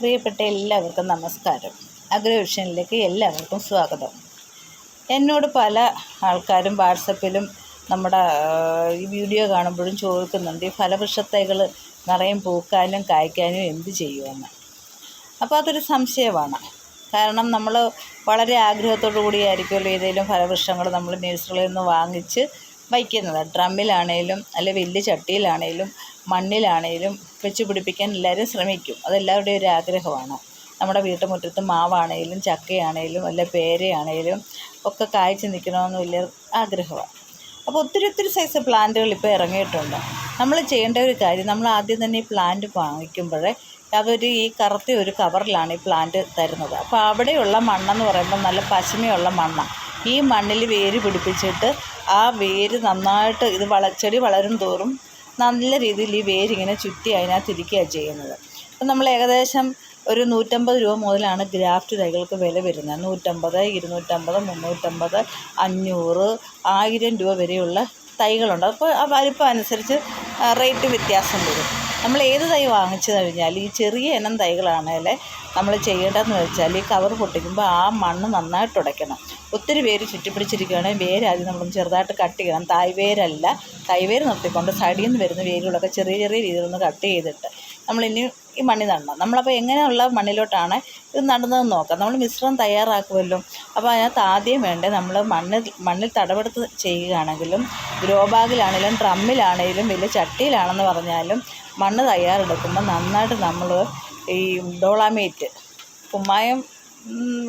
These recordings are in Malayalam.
പ്രിയപ്പെട്ട എല്ലാവർക്കും നമസ്കാരം. അഗ്രവിഷനിലേക്ക് എല്ലാവർക്കും സ്വാഗതം. എന്നോട് പല ആൾക്കാരും വാട്സപ്പിലും നമ്മുടെ ഈ വീഡിയോ കാണുമ്പോഴും ചോദിക്കുന്നുണ്ട് ഈ ഫലവൃക്ഷത്തൈകൾ നിറയും പൂക്കാനും കായ്ക്കാനും എന്ത് ചെയ്യുമെന്ന്. അപ്പോൾ അതൊരു സംശയമാണ്. കാരണം നമ്മൾ വളരെ ആഗ്രഹത്തോടു കൂടിയായിരിക്കുമല്ലോ ഏതെങ്കിലും ഫലവൃക്ഷങ്ങൾ നമ്മൾ നേഴ്സറികളിൽ നിന്ന് വാങ്ങിച്ച് വയ്ക്കുന്നത്. ഡ്രമ്മിലാണേലും അല്ലെ വലിയ ചട്ടിയിലാണേലും മണ്ണിലാണേലും വെച്ച് പിടിപ്പിക്കാൻ എല്ലാവരും ശ്രമിക്കും. അതെല്ലാവരുടെയും ഒരു ആഗ്രഹമാണ്. നമ്മുടെ വീട്ടുമുറ്റത്ത് മാവാണേലും ചക്കയാണേലും അല്ല പേരയാണേലും ഒക്കെ കായ്ച്ച് നിൽക്കണമെന്ന് വലിയ ആഗ്രഹമാണ്. അപ്പോൾ ഒത്തിരി ഒത്തിരി സൈസ് പ്ലാന്റുകൾ ഇപ്പോൾ ഇറങ്ങിയിട്ടുണ്ട്. നമ്മൾ ചെയ്യേണ്ട ഒരു കാര്യം നമ്മൾ ആദ്യം തന്നെ ഈ പ്ലാന്റ് വാങ്ങിക്കുമ്പോഴേ അവർ ഈ കറുത്ത ഒരു കവറിലാണ് ഈ പ്ലാന്റ് തരുന്നത്. അപ്പോൾ അവിടെയുള്ള മണ്ണെന്ന് പറയുമ്പോൾ നല്ല പശമയുള്ള മണ്ണാണ്. ഈ മണ്ണിൽ വേര് പിടിപ്പിച്ചിട്ട് ആ വേര് നന്നായിട്ട് ഇത് വള ചെടി വളരും തോറും നല്ല രീതിയിൽ ഈ വേരിങ്ങനെ ചുറ്റി അതിനകത്ത് ഇരിക്കുകയാണ് ചെയ്യുന്നത്. അപ്പം നമ്മൾ ഏകദേശം ഒരു നൂറ്റമ്പത് രൂപ മുതലാണ് ഗ്രാഫ്റ്റ് തൈകൾക്ക് വില വരുന്നത്. നൂറ്റമ്പത് ഇരുന്നൂറ്റമ്പത് മുന്നൂറ്റമ്പത് അഞ്ഞൂറ് ആയിരം രൂപ വരെയുള്ള തൈകളുണ്ട്. അപ്പോൾ ആ വലിപ്പം അനുസരിച്ച് റേറ്റ് വ്യത്യാസം വരും. നമ്മൾ ഏത് തൈ വാങ്ങിച്ചു കഴിഞ്ഞാൽ ഈ ചെറിയ ഇനം തൈകളാണെങ്കിൽ നമ്മൾ ചെയ്യേണ്ടതെന്ന് വെച്ചാൽ ഈ കവർ പൊട്ടിക്കുമ്പോൾ ആ മണ്ണ് നന്നായിട്ട് ഉടയ്ക്കണം. ഒത്തിരി വേര് ചുറ്റിപ്പിടിച്ചിരിക്കുകയാണെങ്കിൽ വേര് ആദ്യം നമ്മൾ ചെറുതായിട്ട് കട്ട് ചെയ്യണം. തായ് വേരല്ല തൈവേര് നിർത്തിക്കൊണ്ട് സൈഡിൽ നിന്ന് വരുന്ന വേരുകളൊക്കെ ചെറിയ ചെറിയ രീതിയിലൊന്ന് കട്ട് ചെയ്തിട്ട് നമ്മളിനി ഈ മണ്ണിൽ നടണം. നമ്മളപ്പോൾ എങ്ങനെയുള്ള മണ്ണിലോട്ടാണ് ഇത് നടുന്നതെന്ന് നോക്കാം. നമ്മൾ മിശ്രം തയ്യാറാക്കുമല്ലോ. അപ്പോൾ അതിനകത്ത് ആദ്യം വേണ്ടേ നമ്മൾ മണ്ണിൽ മണ്ണിൽ തടവെടുത്ത് ചെയ്യുകയാണെങ്കിലും ഗ്രോ ബാഗിലാണെങ്കിലും ഡ്രമ്മിലാണെങ്കിലും വലിയ ചട്ടിയിലാണെന്ന് പറഞ്ഞാലും മണ്ണ് തയ്യാറെടുക്കുമ്പോൾ നന്നായിട്ട് നമ്മൾ ഈ ഡോളാമേറ്റ് കുമ്മായം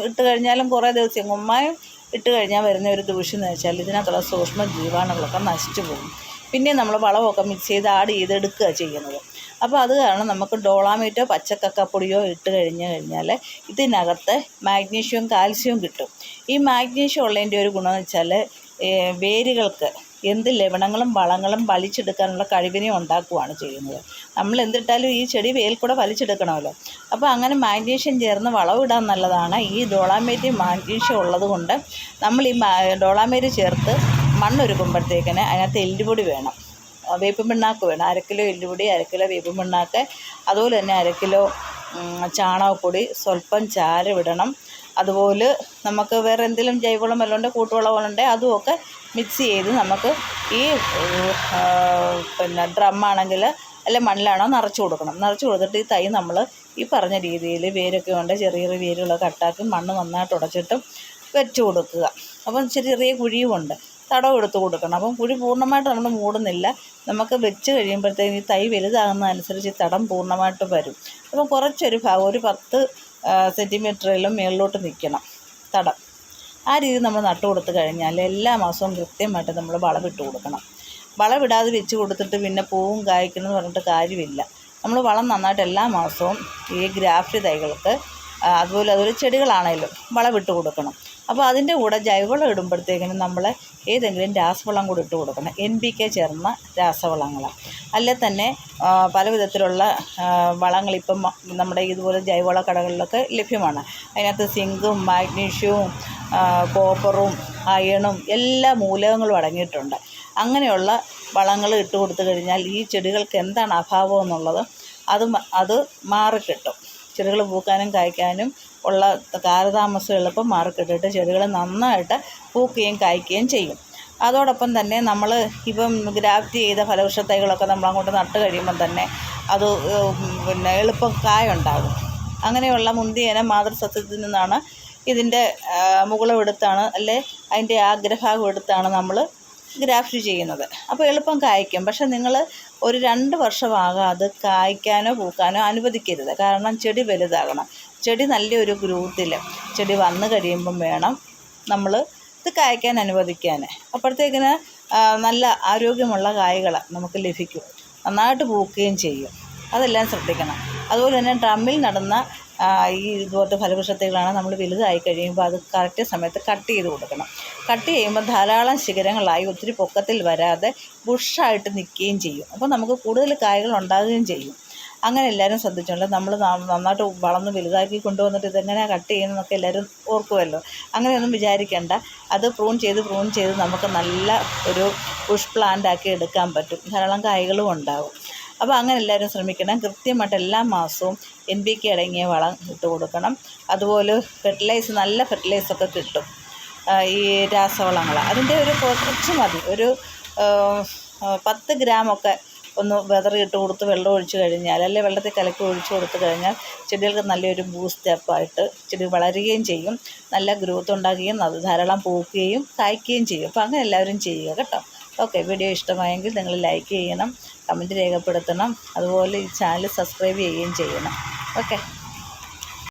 ഇട്ട് കഴിഞ്ഞാലും കുറേ ദിവസം കുമ്മായം ഇട്ട് കഴിഞ്ഞാൽ വരുന്ന ഒരു ദൂഷ്യം എന്ന് വെച്ചാൽ ഇതിനകത്തുള്ള സൂക്ഷ്മ ജീവാണുകളൊക്കെ നശിച്ചു പോകും. പിന്നെ നമ്മൾ വളമൊക്കെ മിക്സ് ചെയ്ത് ആഡ് ചെയ്തെടുക്കുക ചെയ്യുന്നത്. അപ്പോൾ അത് കാരണം നമുക്ക് ഡോളാമേറ്റോ പച്ചക്കക്കപ്പൊടിയോ ഇട്ട് കഴിഞ്ഞ് കഴിഞ്ഞാൽ ഇതിനകത്ത് മാഗ്നീഷ്യവും കാൽസ്യവും കിട്ടും. ഈ മാഗ്നീഷ്യം ഉള്ളതിന്റെ ഒരു ഗുണമെന്ന് വെച്ചാൽ വേരുകൾക്ക് എന്ത് ലവണങ്ങളും വളങ്ങളും വലിച്ചെടുക്കാനുള്ള കഴിവിനെ ഉണ്ടാക്കുകയാണ് ചെയ്യുന്നത്. നമ്മൾ എന്തിട്ടാലും ഈ ചെടി വേൽ കൂടെ വലിച്ചെടുക്കണമല്ലോ. അപ്പോൾ അങ്ങനെ മാഗ്നീഷ്യം ചേർന്ന് വളവിടാൻ നല്ലതാണ്. ഈ ഡോളാമേറ്റ് മാഗ്നീഷ്യം ഉള്ളത് കൊണ്ട് നമ്മൾ ഈ ഡോളാമേറ്റ് ചേർത്ത് മണ്ണൊരുക്കുമ്പോഴത്തേക്കിന് അതിനകത്ത് എല്ലുപൊടി വേണം. ആ, വേപ്പിൻ പിണ്ണാക്ക് വേണം. അര കിലോ എല്ലുപൊടി അര കിലോ വേപ്പിൻ പിണ്ണാക്ക് അതുപോലെ തന്നെ അര കിലോ ഉം, ചാണകപ്പൊടി സ്വല്പം ചാരം ഇടണം അതുപോലെ നമുക്ക് വേറെ എന്തെങ്കിലും ജൈവവളം വല്ലതും ഉണ്ടെങ്കിൽ കൂട്ടുവളം ഉണ്ടെങ്കിൽ അതുമൊക്കെ മിക്സ് ചെയ്ത് നമുക്ക് ഈ പിന്നെ ഡ്രമ്മാണെങ്കിൽ അല്ല മണ്ണിലാണോ നിറച്ച് കൊടുക്കണം. നിറച്ച് കൊടുത്തിട്ട് ഈ തൈ നമ്മൾ ഈ പറഞ്ഞ രീതിയിൽ വേരൊക്കെ ഉണ്ട് ചെറിയ ചെറിയ വേരുകളൊക്കെ കട്ടാക്കി മണ്ണ് നന്നായിട്ട് ഉടച്ചിട്ട് വെച്ച് കൊടുക്കുക. അപ്പം ചെറിയ ചെറിയ കുഴിയുമുണ്ട് തടം എടുത്ത് കൊടുക്കണം. അപ്പം കുഴി പൂർണമായിട്ട് നമ്മൾ മൂടുന്നില്ല. നമുക്ക് വെച്ച് കഴിയുമ്പോഴത്തേക്ക് ഈ തൈ വലുതാകുന്നതനുസരിച്ച് തടം പൂർണമായിട്ട് വരും. അപ്പം കുറച്ചൊരു ഭാഗം ഒരു പത്ത് സെന്റിമീറ്ററിലും മുകളിലോട്ട് നിൽക്കണം തടം. ആ രീതി നമ്മൾ നട്ടു കൊടുത്ത് കഴിഞ്ഞാൽ എല്ലാ മാസവും കൃത്യമായിട്ട് നമ്മൾ വളമിട്ട് കൊടുക്കണം. വളമിടാതെ വെച്ച് കൊടുത്തിട്ട് പിന്നെ പൂവും കായ്ക്കണമെന്ന് പറഞ്ഞിട്ട് കാര്യമില്ല. നമ്മൾ വളം നന്നായിട്ട് എല്ലാ മാസവും ഈ ഗ്രാഫ്റ്റ് തൈകൾക്ക് അതുപോലെ അതുപോലെ ചെടികളാണേലും വളമിട്ട് കൊടുക്കണം. അപ്പോൾ അതിന്റെ കൂടെ ജൈവവളം ഇടുമ്പോഴത്തേക്കിനും നമ്മൾ ഏതെങ്കിലും രാസവളം കൂടി ഇട്ട് കൊടുക്കണം. എൻ പി കെ ചേർന്ന രാസവളങ്ങൾ അല്ലെ തന്നെ പല വിധത്തിലുള്ള വളങ്ങൾ വളങ്ങളിപ്പം നമ്മുടെ ഇതുപോലെ ജൈവവള കടകളിലൊക്കെ ലഭ്യമാണ്. അതിനകത്ത് സിങ്കും മാഗ്നീഷ്യവും കോപ്പറും അയണും എല്ലാ മൂലകങ്ങളും അടങ്ങിയിട്ടുണ്ട്. അങ്ങനെയുള്ള വളങ്ങൾ ഇട്ട് കൊടുത്തു കഴിഞ്ഞാൽ ഈ ചെടികൾക്ക് എന്താണ് അഭാവം എന്നുള്ളത് അത് അത് മാറിക്കിട്ടും. ചെടികൾ പൂക്കാനും കായ്ക്കാനും ഉള്ള കാലതാമസം എളുപ്പം മാറിക്കിട്ടിട്ട് ചെടികൾ നന്നായിട്ട് പൂക്കുകയും കായ്ക്കുകയും ചെയ്യും. അതോടൊപ്പം തന്നെ നമ്മൾ ഇപ്പം ഗ്രാഫ്റ്റ് ചെയ്ത ഫലവൃക്ഷ തൈകളൊക്കെ നമ്മൾ അങ്ങോട്ട് നട്ട് കഴിയുമ്പം തന്നെ അത് പിന്നെ എളുപ്പം കായുണ്ടാകും. അങ്ങനെയുള്ള മുന്തിയേന മാതൃസസ്യത്തിൽ നിന്നാണ് ഇതിന്റെ മുകുളം എടുത്താണ് അല്ലെ? അതിന്റെ ആഗ്രഹം എടുത്താണ് നമ്മൾ ഗ്രാഫ്റ്റ് ചെയ്യുന്നത്. അപ്പോൾ എളുപ്പം കായ്ക്കും. പക്ഷെ നിങ്ങൾ ഒരു രണ്ട് വർഷമാകാതെ കായ്ക്കാനോ പൂക്കാനോ അനുവദിക്കരുത്. കാരണം ചെടി വലുതാകണം. ചെടി നല്ലൊരു ഗ്രൂത്തിൽ ചെടി വന്നു കഴിയുമ്പം വേണം നമ്മൾ ഇത് കായ്ക്കാൻ അനുവദിക്കാൻ അപ്പോഴത്തേക്കിന് നല്ല ആരോഗ്യമുള്ള കായ്കൾ നമുക്ക് ലഭിക്കും. നന്നായിട്ട് പൂക്കുകയും ചെയ്യും. അതെല്ലാം ശ്രദ്ധിക്കണം. അതുപോലെ തന്നെ ഡ്രമ്മിൽ നടന്ന ഈ ഇതുപോലത്തെ ഫലവൃക്ഷത്തൈകളാണ് നമ്മൾ വലുതായി കഴിയുമ്പോൾ അത് കറക്റ്റ് സമയത്ത് കട്ട് ചെയ്ത് കൊടുക്കണം. കട്ട് ചെയ്യുമ്പോൾ ധാരാളം ശിഖരങ്ങളായി ഒത്തിരി പൊക്കത്തിൽ വരാതെ ബുഷായിട്ട് നിൽക്കുകയും ചെയ്യും. അപ്പോൾ നമുക്ക് കൂടുതൽ കായകൾ ഉണ്ടാകുകയും ചെയ്യും. അങ്ങനെ എല്ലാവരും ശ്രദ്ധിച്ചുകൊണ്ട് നമ്മൾ നന്നായിട്ട് വളർന്ന് വലുതാക്കി കൊണ്ടുവന്നിട്ട് ഇതെങ്ങനെയാണ് കട്ട് ചെയ്യുന്നതെന്നൊക്കെ എല്ലാവരും ഓർക്കുമല്ലോ അങ്ങനെയൊന്നും വിചാരിക്കേണ്ട. അത് പ്രൂൺ ചെയ്ത് പ്രൂൺ ചെയ്ത് നമുക്ക് നല്ല ഒരു പുഷ് പ്ലാന്റ് ആക്കി എടുക്കാൻ പറ്റും. ധാരാളം കായ്കളും ഉണ്ടാവും. അപ്പോൾ അങ്ങനെ എല്ലാവരും ശ്രമിക്കണം. കൃത്യമായിട്ട് എല്ലാ മാസവും എൻ പി കെ അടങ്ങിയ വളം ഇട്ട് കൊടുക്കണം. അതുപോലെ ഫെർട്ടിലൈസ് നല്ല ഫെർട്ടിലൈസൊക്കെ കിട്ടും. ഈ രാസവളങ്ങൾ. അതിന്റെ ഒരു കുറച്ച് മതി. ഒരു പത്ത് ഗ്രാമൊക്കെ ഒന്ന് വിതറിയിട്ട് കൊടുത്ത് വെള്ളം ഒഴിച്ച് കഴിഞ്ഞാൽ അല്ലെങ്കിൽ വെള്ളത്തിൽ കലക്കി ഒഴിച്ച് കൊടുത്തു കഴിഞ്ഞാൽ ചെടികൾക്ക് നല്ലൊരു ബൂസ്റ്റപ്പായിട്ട് ചെടി വളരുകയും ചെയ്യും. നല്ല ഗ്രോത്ത് ഉണ്ടാകുകയും അത് ധാരാളം പൂക്കുകയും കായ്ക്കുകയും ചെയ്യും. അപ്പോൾ അങ്ങനെ എല്ലാവരും ചെയ്യുക കേട്ടോ. ഓക്കെ വീഡിയോ ഇഷ്ടമായെങ്കിൽ നിങ്ങൾ ലൈക്ക് ചെയ്യണം കമന്റ് രേഖപ്പെടുത്തണം അതുപോലെ ഈ ചാനൽ സബ്സ്ക്രൈബ് ചെയ്യുകയും ചെയ്യണം. ഓക്കെ.